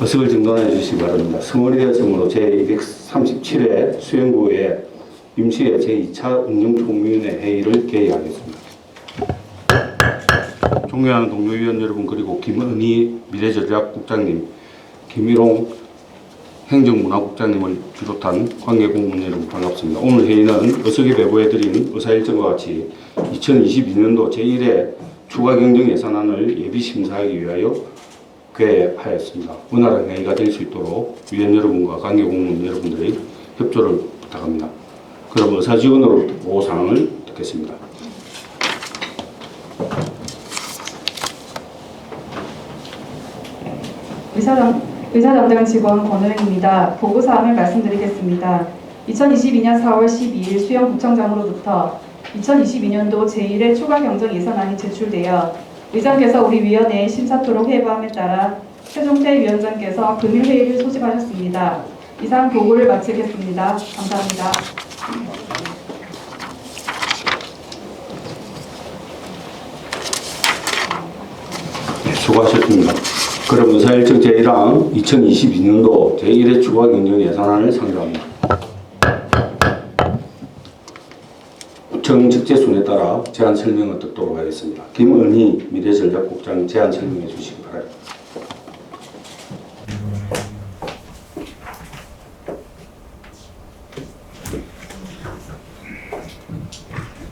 어석을 정돈해 주시기 바랍니다. 성월이 되었으므로 제237회 수행부의 임시회 제2차 운영총위원회 회의를 개의하겠습니다. 존경하는 동료위원 여러분 그리고 김은희 미래전략국장님, 김일홍 행정문화국장님을 비롯한 관계공무원 여러분 반갑습니다. 오늘 회의는 어석이 배부해드린 의사일정과 같이 2022년도 제1회 추가 경정 예산안을 예비 심사하기 위하여 개하였습니다. 원활한 회의가 될 수 있도록 위원 여러분과 관계 공무원 여러분들의 협조를 부탁합니다. 그럼 의사지원으로 보고사항을 듣겠습니다. 의사 담, 의사 담당 직원 권호영입니다. 보고사항을 말씀드리겠습니다. 2022년 4월 12일 수영구청장으로부터 2022년도 제1회 추가 경정 예산안이 제출되어 의장께서 우리 위원회에 심사토록 회부함에 따라 최종태 위원장께서 금일 회의를 소집하셨습니다. 이상 보고를 마치겠습니다. 감사합니다. 네, 수고하셨습니다. 그럼 의사일정 제1항 2022년도 제1회 추가 경정 예산안을 상정합니다. 구청 직제 순에 따라 제안 설명을 듣도록 하겠습니다. 김은희 미래전략국장 제안 설명해 주시기 바랍니다.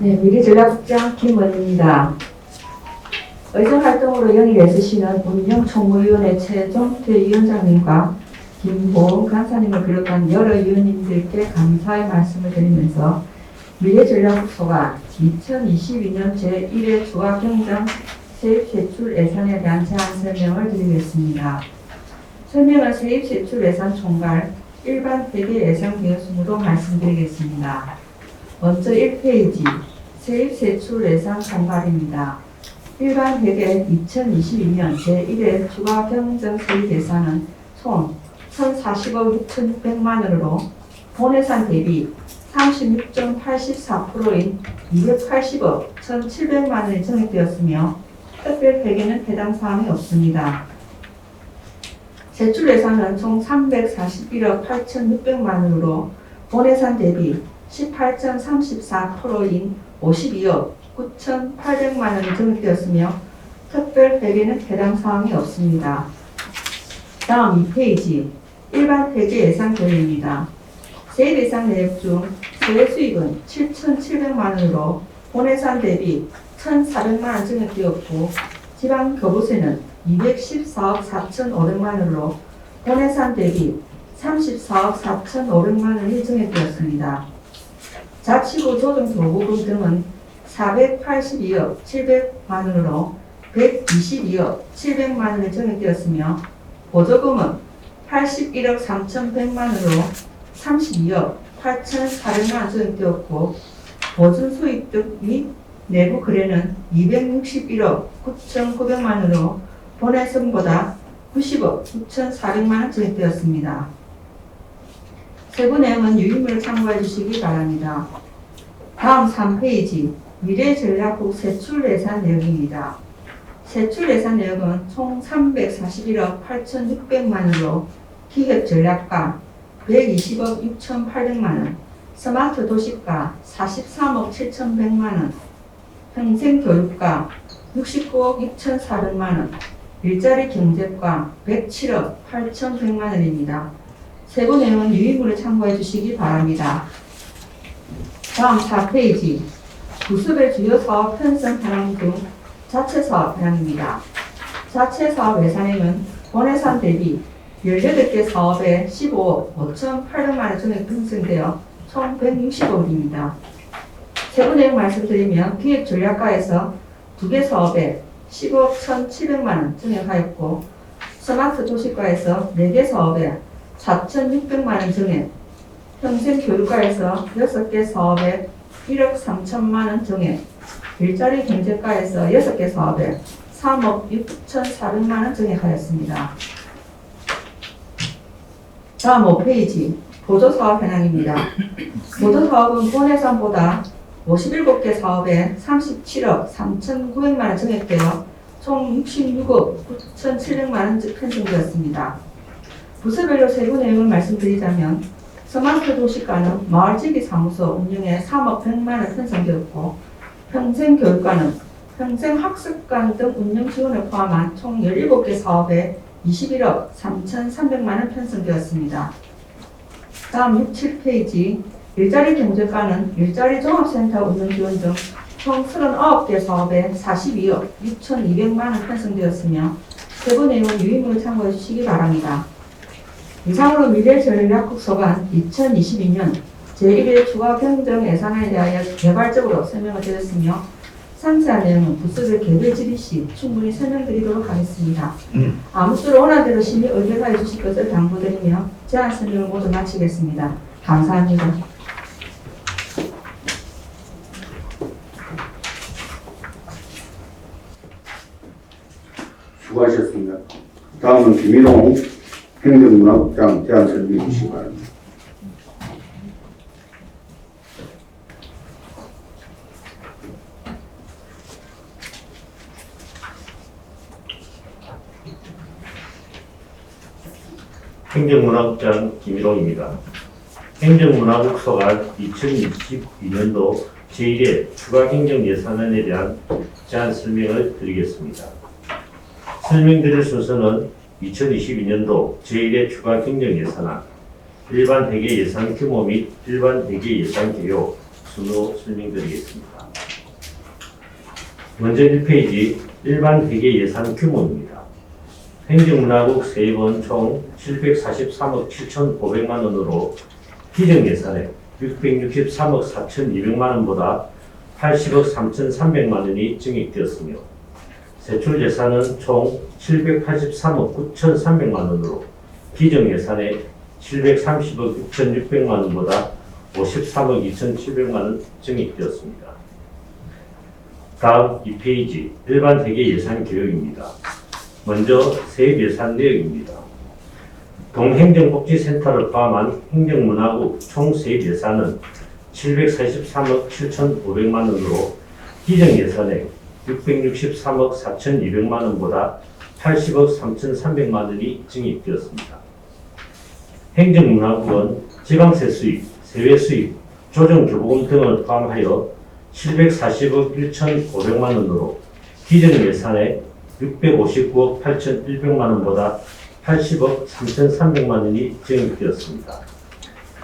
네, 미래전략국장 김원입니다. 의정활동으로 영입해 주시는 운영총무위원회 최종태 위원장님과 김보은 간사님을 비롯한 여러 위원님들께 감사의 말씀을 드리면서 미래전략국소가 2022년 제1회 조합경정 세입 제출 예산에 대한 제안 설명을 드리겠습니다. 설명은 세입 제출 예산 총괄 일반 회계 예산 기획순으로 말씀드리겠습니다. 먼저 1페이지 세입 세출 예산 총괄입니다. 일반 회계 2022년 제1회 추가 경정 세입 예산은 총 1,040억 6,600만 원으로 본예산 대비 36.84%인 280억 1,700만 원이 증액되었으며 특별 회계는 해당 사항이 없습니다. 제출 예산은 총 341억 8,600만 원으로 본예산 대비 18.34%인 52억 9,800만 원이 증액되었으며 특별 회계는 해당 사항이 없습니다. 다음 2페이지 일반 회계 예산 계획입니다. 세입 예산 내역 중 세외 수익은 7,700만 원으로 본예산 대비 1,400만 원 증액되었고 지방 교부세는 214억 4,500만 원으로 본예산 대비 34억 4,500만 원이 증액되었습니다. 자치구 조정 교부금 등은 482억 700만 원으로 122억 700만 원이 증액되었으며 보조금은 81억 3,100만 원으로 32억 8,400만 원 증액되었고 보증 수익득 및 내부 거래는 261억 9,900만 원으로 본예산보다 90억 9,400만 원 증액되었습니다. 세부 내용은 유인물을 참고해 주시기 바랍니다. 다음 3페이지 미래전략국 세출 예산 내역입니다. 세출 예산 내역은 총 341억 8,600만 원으로 기획 전략가 120억 6,800만 원, 스마트 도시가 43억 7,100만 원, 평생 교육가 69억 6,400만 원, 일자리 경제과 107억 8,100만 원입니다. 세부 내용은 유의물을 참고해 주시기 바랍니다. 다음 4페이지 구습의 주요 사업 편성 현황 중 자체 사업 현황입니다. 자체 사업 예산액은 본예산 대비 18개 사업에 15억 5,800만 원 전액 편성되어 총 160억입니다. 세부 내용 말씀드리면 기획 전략가에서 2개 사업에 15억 1,700만 원 증액하였고 스마트 도시과에서 4개 사업에 4,600만 원 증액, 평생 교육과에서 6개 사업에 1억 3천만 원 증액, 일자리 경제과에서 6개 사업에 3억 6,400만 원 증액하였습니다. 다음 5페이지 보조사업 현황입니다. 보조사업은 본 예산보다 57개 사업에 37억 3,900만 원 증액되어 총 66억 9,700만 원 편성되었습니다. 부서별로 세부 내용을 말씀드리자면 스마트 도시과는 마을지기 사무소 운영에 3억 100만 원 편성되었고 평생교육과는 평생학습관 등 운영 지원을 포함한 총 17개 사업에 21억 3,300만 원 편성되었습니다. 다음 6, 7페이지 일자리 경제과는 일자리 종합센터 운영 지원 등 총 39개 사업에 42억 6,200만 원 편성되었으며 세부 내용은 유의문을 참고해 주시기 바랍니다. 이상으로 미래전략국서관 2022년 제1회 추가 경정 예산에 대하여 개발적으로 설명을 드렸으며 상세한 내용은 부서별 개별 질의 시 충분히 설명드리도록 하겠습니다. 아무쪼록 원하는 대로 심의 의견하여 주실 것을 당부드리며 제안 설명을 모두 마치겠습니다. 감사합니다. 수고하셨습니다. 다음은 김인홍 행정문화국장 제안 설명해 주시기 바랍니다. 행정문화국장 김일홍입니다. 행정문화국서관 2022년도 제1회 추가 행정 예산안에 대한 제안 설명을 드리겠습니다. 설명드릴 순서는 2022년도 제1회 추가 행정 예산안, 일반 회계 예산 규모 및 일반 회계 예산 개요 순으로 설명드리겠습니다. 먼저 1페이지 일반 회계 예산 규모입니다. 행정문화국 세입은 총 743억 7,500만 원으로 기정 예산액 663억 4,200만 원보다 80억 3,300만 원이 증액되었으며 세출 예산은 총 783억 9,300만 원으로 기정 예산액 730억 6,600만 원보다 53억 2,700만 원 증액되었습니다. 다음 2페이지 일반 회계 예산 계획입니다. 먼저 세입 예산 내역입니다. 동행정복지센터를 포함한 행정문화국 총 세입 예산은 743억 7,500만 원으로 기정 예산액 663억 4,200만 원보다 80억 3,300만 원이 증액되었습니다. 행정문화국은 지방세 수입, 세외 수입, 조정교부금 등을 포함하여 740억 1,500만 원으로 기정 예산액 659억 8,100만 원보다 80억 3,300만 원이 증액되었습니다.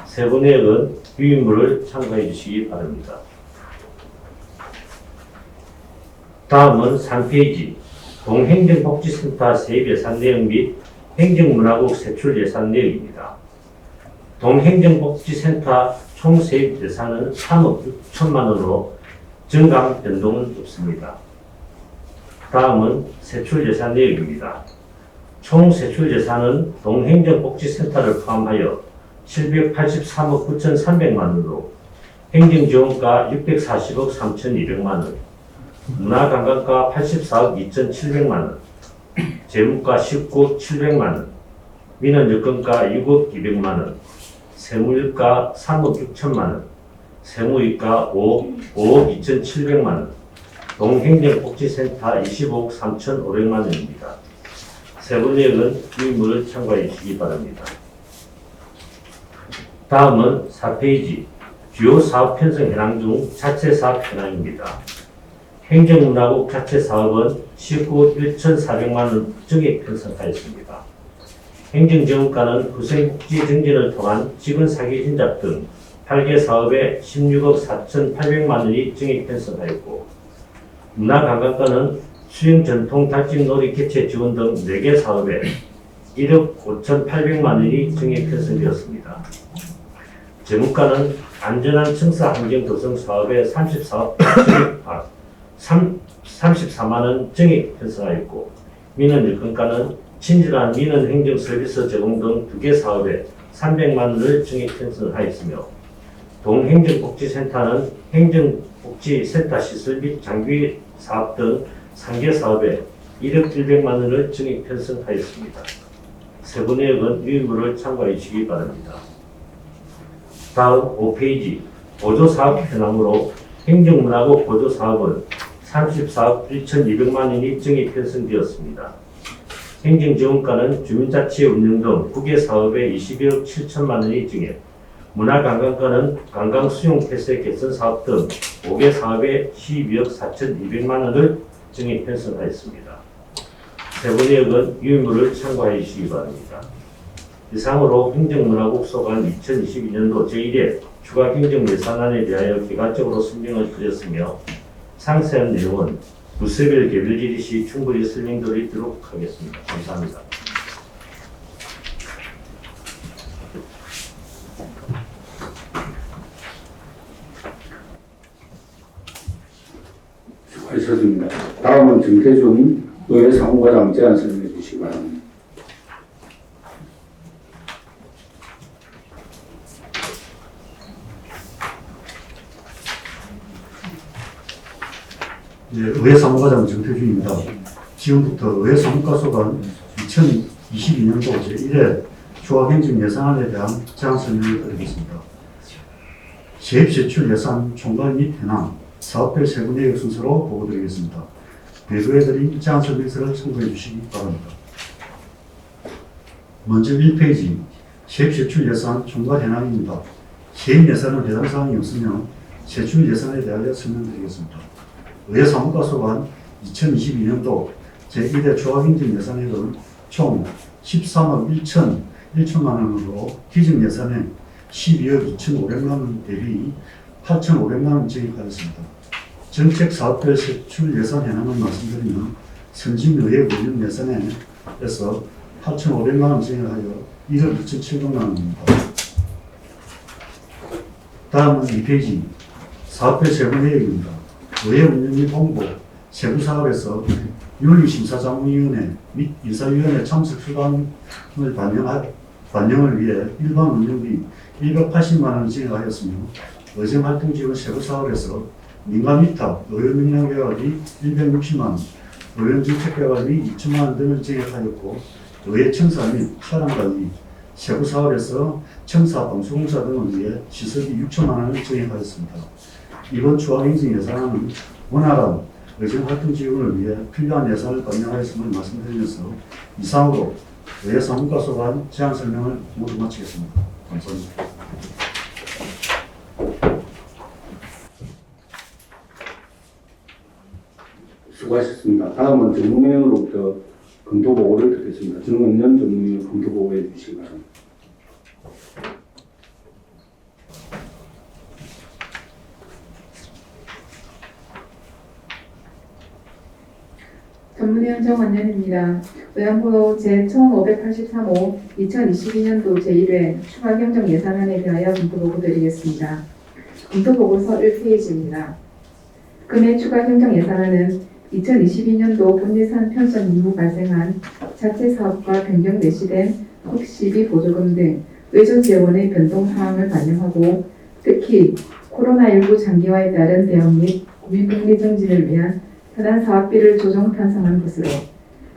세부 내역은 유인물을 참고해 주시기 바랍니다. 다음은 3페이지 동행정복지센터 세입 예산 내역 및 행정문화국 세출 예산 내역입니다. 동행정복지센터 총 세입 예산은 3억 6천만 원으로 증감 변동은 없습니다. 다음은 세출 예산 내역입니다. 총 세출 예산은 동행정복지센터를 포함하여 783억 9,300만 원으로 행정지원과 640억 3,200만 원, 문화관광과 84억 2,700만 원, 재무과 19억 700만 원, 민원여건과 6억 200만 원, 세무일과 3억 6천만 원, 세무이과 5억, 5억 2,700만 원, 동행정복지센터 25억 3,500만 원입니다. 세부 내역은 유인물을 참고해 주시기 바랍니다. 다음은 4페이지 주요 사업 편성 현황 중 자체 사업 현황입니다. 행정문화국 자체 사업은 19억 1,400만 원 증액 편성하였습니다. 행정지원과는 후생복지 증진을 통한 직원 사기 인잡 등 8개 사업에 16억 4,800만 원이 증액 편성하였고 문화관광과는 수영 전통 달집 놀이 개최 지원 등 4개 사업에 1억 5,800만 원이 증액 편성되었습니다. 재무과는 안전한 청사 환경 조성 사업에 34억 아, 3, 34만 원 증액 편성하였고 민원 여건과는 친절한 민원 행정 서비스 제공 등두개 사업에 300만 원을 증액 편성하였으며 동행정복지센터는 행정복지센터 시설 및 장비 사업 등 3개 사업에 1억 100만 원을 증액 편성하였습니다. 세부 내역은 유인물을 참고해 주시기 바랍니다. 다음 5페이지 보조사업 현황으로 행정문화국 보조사업은 34억 1,200만 원이 증액 편성되었습니다. 행정지원과는 주민자치 운영 등 국외 사업에 21억 7천만 원이 증액, 문화관광과는 관광 수용 폐쇄 개선 사업 등 5개 사업에 12억 4,200만 원을 증액 편성하였습니다. 세부 내역은 유의물을 참고해 주시기 바랍니다. 이상으로 행정문화국 소관 2022년도 제1회 추가 행정 예산안에 대하여 개괄적으로 설명을 드렸으며 상세한 내용은 부서별 개별 질의 시 충분히 설명드리도록 하겠습니다. 감사합니다. 수고하셨습니다. 다음은 정태준 의회 사무과장 제안 설명해 주시기 바랍니다. 예, 의회 사무과장 정태준입니다. 지금부터 의회 사무과소관 2022년도 제1회 조합행정 예산안에 대한 제안 설명을 드리겠습니다. 세입제출 예산 총괄 및 현황, 사업별 세부 내역 순서로 보고드리겠습니다. 배부해드린 제안 설명서를 참고해 주시기 바랍니다. 먼저 1페이지 세입 제출 예산 총괄 현황입니다. 세입 예산은 해당 사항이 없으며 세출 예산에 대하여 설명드리겠습니다. 의회 사무과 소관 2022년도 제1회 조합행정 예산액은 총 13억 1천 1천만 원으로 기존 예산에 12억 2천5백만 원 대비 8천5백만 원 증액하였습니다. 정책 사업별 세출 예산 현황을 말씀드리면 선진의회 운영 예산에서 8천5백만 원 증액하여 1억 2천7백만 원입니다. 다음은 2페이지 사업별 세부 내역입니다. 의회 운영 및 홍보, 세부 사업에서 윤리심사자문위원회 및 인사위원회 참석 수당을 반영하, 반영을 위해 일반 운영비 180만 원 지급하였으며 의정활동 지원 세부 사업에서 민간 위탁, 의원 능력개발비 160만 원, 의원 정책개발비 2천만 원 등을 지급하였고 의회 청사 및 사람관리, 세부 사업에서 청사 방송공사 등을 위해 시설비 6천만 원을 지급하였습니다. 이번 추가행정 예산안은 원활한 의정활동 지원을 위해 필요한 예산을 반영하였음을 말씀드리면서 이상으로 의회 사무과 소관 제안 설명을 모두 마치겠습니다. 감사합니다. 수고하셨습니다. 다음은 전문위원으로부터 검토 보고를 듣겠습니다. 전문위원 검토 보고해 주시기 바랍니다. 전문위원 정원년입니다. 의원부 제1583호 2022년도 제1회 추가 경정 예산안에 대하여 검토보고 드리겠습니다. 검토보고서 1페이지입니다. 금해 추가 경정 예산안은 2022년도 본예산 편성 이후 발생한 자체 사업과 변경 내시된 혹시비 보조금 등 의존 재원의 변동 사항을 반영하고 특히 코로나19 장기화에 따른 대응 및 국민복리 정진을 위한 현안 사업비를 조정 편성한 것으로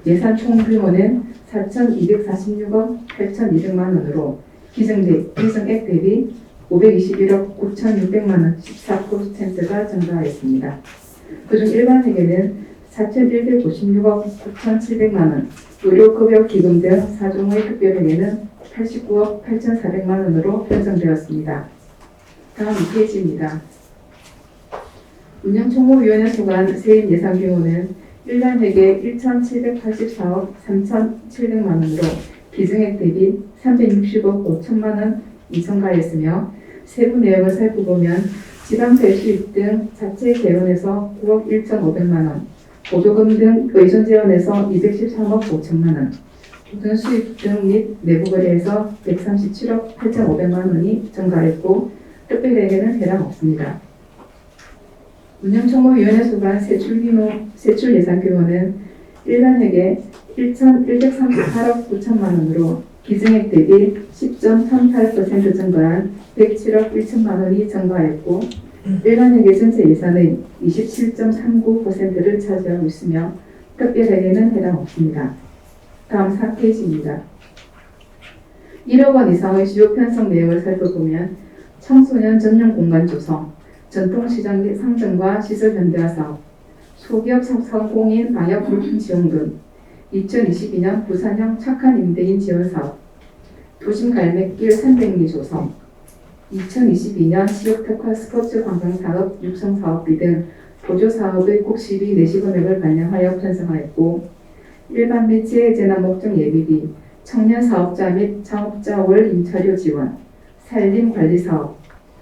예산 총 규모는 4,246억 8,200만 원으로 기증액, 기증액 대비 521억 9,600만 원 14%가 증가하였습니다. 그중 일반 회계는 4,156억 9,700만 원, 의료급여 기금 등 사종의 특별회계는 89억 8,400만 원으로 편성되었습니다. 다음 2페이지입니다. 운영총무위원회 소관 세입 예산 규모는 1년 회계 1,784억 3,700만 원으로 기증액 대비 360억 5천만 원이 증가했으며 세부 내역을 살펴보면 지방세 수입 등 자체 재원에서 9억 1,500만 원, 보조금 등 의존 재원에서 213억 5천만 원, 모든 수입 등 및 내부 거래에서 137억 8,500만 원이 증가했고 특별회계는 해당 없습니다. 운영총무위원회 소관 세출 규모, 세출 예산 규모는 1년 회계 1,138억 9천만 원으로 기증액 대비 10.38% 증가한 107억 1천만 원이 증가했고 일반 회계 전체 예산의 27.39%를 차지하고 있으며 특별회계는 해당 없습니다. 다음 4페이지입니다. 1억 원 이상의 주요 편성 내역을 살펴보면 청소년 전용 공간 조성, 전통시장 및 상점과 시설 현대화 사업, 소기업 상공인 방역 물품 지원금, 2022년 부산형 착한 임대인 지원 사업, 도심 갈매길 300리 조성, 2022년 지역특화 스포츠 관광 사업 육성 사업비 등 보조 사업의 꼭 시비 내시 금액을 반영하여 편성하였고 일반 매체 재난 목적 예비비, 청년 사업자 및 창업자 월 임차료 지원, 산림 관리 사업,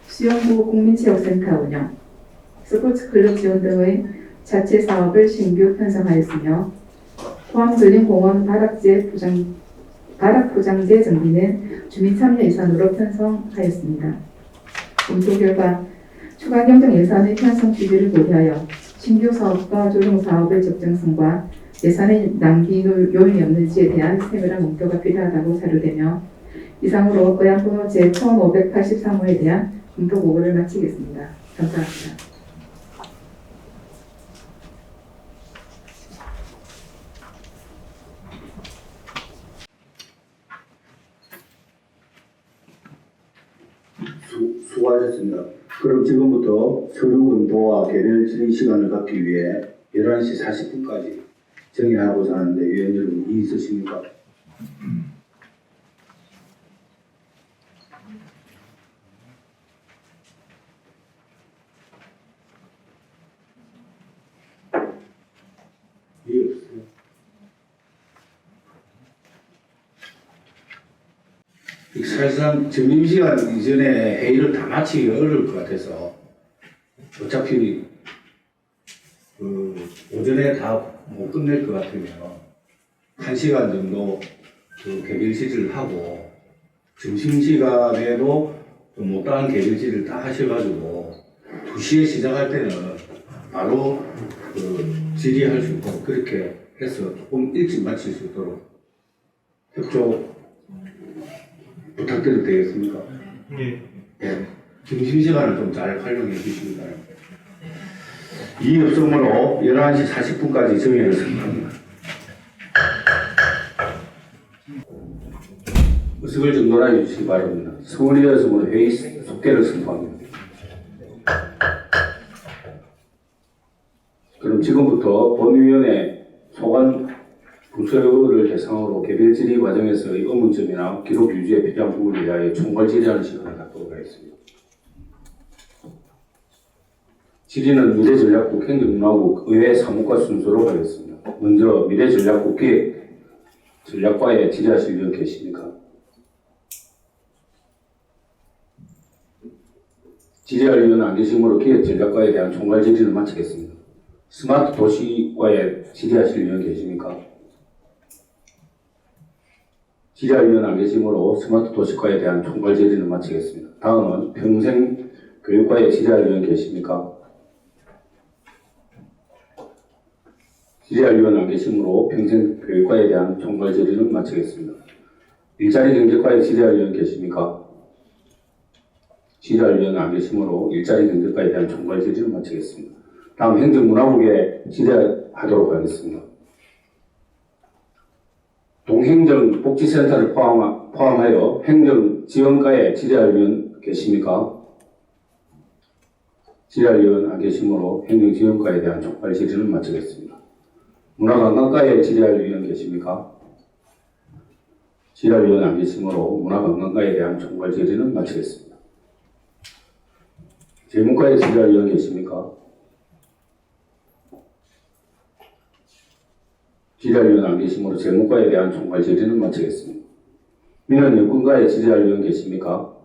수영구 국민체육센터 운영, 스포츠 클럽 지원 등의 자체 사업을 신규 편성하였으며 포항근린공원 바닥재 포장 바닥 포장재 정비는 주민 참여 예산으로 편성하였습니다. 검토 결과 추가 경정 예산의 편성 취지를 고려하여 신규 사업과 조정 사업의 적정성과 예산의 낭비 요인이 없는지에 대한 세밀한 검토가 필요하다고 자료되며 이상으로 의안번호 제1583호에 대한 검토 보고를 마치겠습니다. 감사합니다. 수, 수고하셨습니다. 그럼 지금부터 검토와 개별 질의 시간을 갖기 위해 11시 40분까지 정의하고자 하는데 위원 여러분 있으십니까? 이의 없으세요? 사실상 점심시간 이전에 회의를 다 마치기 어려울 것 같아서 어차피 그 오전에 다 못 끝낼 것 같으면 한 시간 정도 그 개별질을 하고 점심시간에도 좀 못다한 개별질을 다 하셔가지고 2시에 시작할 때는 바로 그 질의할 수 있도록 그렇게 해서 조금 일찍 마칠 수 있도록 협조 부탁드려도 되겠습니까? 예. 네. 점심시간을 좀 잘 활용해 주시기 바랍니다. 이 업종으로 11시 40분까지 정해를 선포합니다. 의석을 정돈하여 주시기 바랍니다. 성원이 여성으로 회의 속개를 선포합니다. 부처를 대상으로 개별 질의 과정에서의 의문점이나 기록 유지에 필요한 부분에 대하여 총괄 질의하는 시간을 갖도록 하겠습니다. 질의는 미래전략국 행정문화국 의회 사무과 순서로 하겠습니다. 먼저 미래전략국 기획 전략과에 질의하실 분 계십니까? 질의할 의원 안 계시므로 기획 전략과에 대한 총괄 질의를 마치겠습니다. 스마트 도시과에 질의하실 의원 계십니까? 질의할 의원 안 계시므로 스마트 도시과에 대한 총괄 질의를 마치겠습니다. 다음은 평생 교육과에 의원 계십니까? 질의할 의원 안 계시므로 평생 교육과에 대한 총괄 질의를 마치겠습니다. 일자리 경제과에 의원 계십니까? 질의할 의원 안 계시므로 일자리 경제과에 대한 총괄 질의를 마치겠습니다. 다음 행정문화국에 질의하도록 하겠습니다. 동행정복지센터를 포함하, 포함하여 행정지원과에 의원 계십니까? 의원 안 계시므로 행정지원과에 대한 총괄 질의를 마치겠습니다. 문화관광과에 의원 계십니까? 의원 안 계시므로 문화관광과에 대한 총괄 질의는 마치겠습니다. 재무과에 의원 계십니까? 의원 안 계시므로 재무과에 대한 총괄 질의는 마치겠습니다. 민원 여건과에 질의할 의원 계십니까?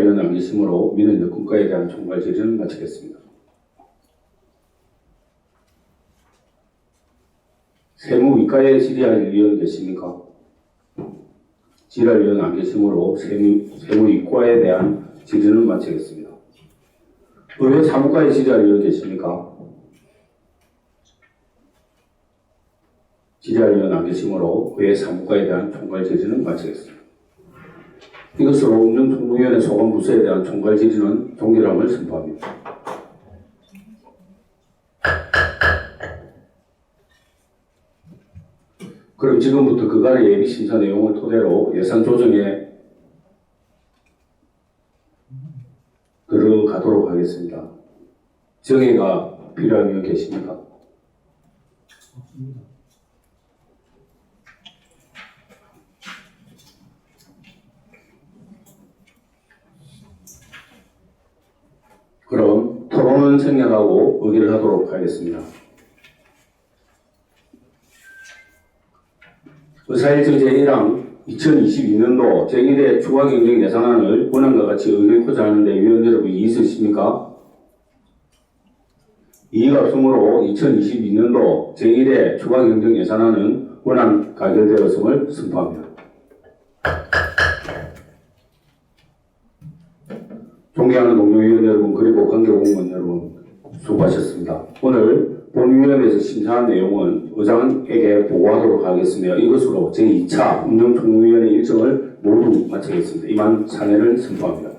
의원 안 계시므로 민원 여건과에 대한 총괄 질의는 마치겠습니다. 세무위과에 질의할 의원 계십니까? 질의할 의원 안 계시므로 세무, 세무위과에 대한 질의는 마치겠습니다. 의회 사무과에 질의할 의원 계십니까? 질의할 의원 안 계시므로 의회 사무과에 대한 총괄 질의는 마치겠습니다. 이것으로 운영총무위원회 소관부서에 대한 총괄 질의는 동일함을 선포합니다. 그럼 지금부터 그간의 예비 심사 내용을 토대로 예산 조정에 들어가도록 하겠습니다. 정의가 필요한 분 계십니까? 맞습니다. 토론은 생략하고 의결을 하도록 하겠습니다. 의사일정 제1항 2022년도 제1회 추가경정 예산안을 원안과 같이 의결코자 하는데 위원 여러분 이의 있으십니까? 이의가 없으므로 2022년도 제1회 추가경정 예산안은 원안 가결되었음을 선포합니다. 존경하는 동료위원 여러분 그리고 관계공무원 여러분 수고하셨습니다. 오늘 본위원회에서 심사한 내용은 의장에게 보고하도록 하겠습니다. 이것으로 제2차 운영총무위원회 일정을 모두 마치겠습니다. 이만 사례를 선포합니다.